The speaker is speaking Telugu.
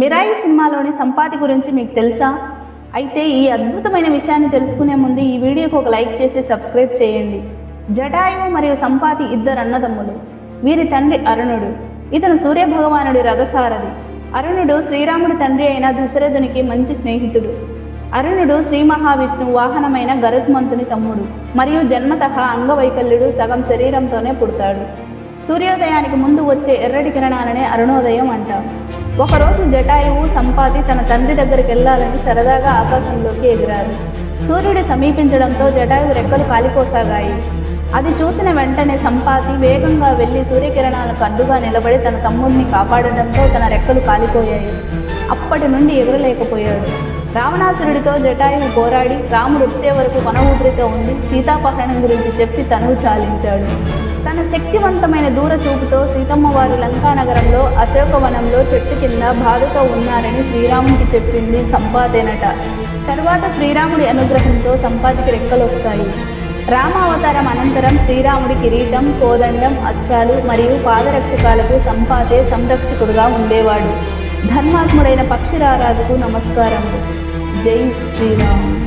మిరాయి సినిమాలోని సంపాతి గురించి మీకు తెలుసా? అయితే ఈ అద్భుతమైన విషయాన్ని తెలుసుకునే ముందు ఈ వీడియోకి ఒక లైక్ చేసి సబ్స్క్రైబ్ చేయండి. జటాయువు మరియు సంపాతి ఇద్దరు అన్నదమ్ములు. వీరి తండ్రి అరుణుడు. ఇతను సూర్యభగవానుడి రథసారథి. అరుణుడు శ్రీరాముడి తండ్రి అయిన దశరథునికి మంచి స్నేహితుడు. అరుణుడు శ్రీ మహావిష్ణువు వాహనమైన గరుత్మంతుని తమ్ముడు మరియు జన్మతః అంగవైకల్యుడు సగం శరీరంతోనే పుడతాడు. సూర్యోదయానికి ముందు వచ్చే ఎర్రటి కిరణాలనే అరుణోదయం అంటాం. ఒకరోజు జటాయువు సంపాతి తన తండ్రి దగ్గరికి వెళ్ళాలని సరదాగా ఆకాశంలోకి ఎగిరారు. సూర్యుడు సమీపించడంతో జటాయువు రెక్కలు కాలిపోసాగాయి. అది చూసిన వెంటనే సంపాతి వేగంగా వెళ్ళి సూర్యకిరణాలకు అడ్డుగా నిలబడి తన తమ్ముడిని కాపాడడంతో తన రెక్కలు కాలిపోయాయి. అప్పటి నుండి ఎగరలేకపోయాడు. రావణాసురుడితో జటాయువు పోరాడి రాముడు వచ్చే వరకు వన ఊపిరితో ఉండి సీతాపహరణం గురించి చెప్పి తనువు చాలించాడు. తన శక్తివంతమైన దూర చూపుతో సీతమ్మ వారు లంకానగరంలో అశోకవనంలో చెట్టు కింద బాధతో ఉన్నారని శ్రీరాముడికి చెప్పింది సంపాదేనట. తర్వాత శ్రీరాముడి అనుగ్రహంతో సంపాదికి రెక్కలు వస్తాయి రామావతారం అనంతరం శ్రీరాముడి కిరీటం కోదండం అస్త్రాలు మరియు పాదరక్షకాలకు సంపాదే సంరక్షకుడుగా ఉండేవాడు. ధర్మాత్ముడైన పక్షిరారాజుకు నమస్కారము జై శ్రీరామ్.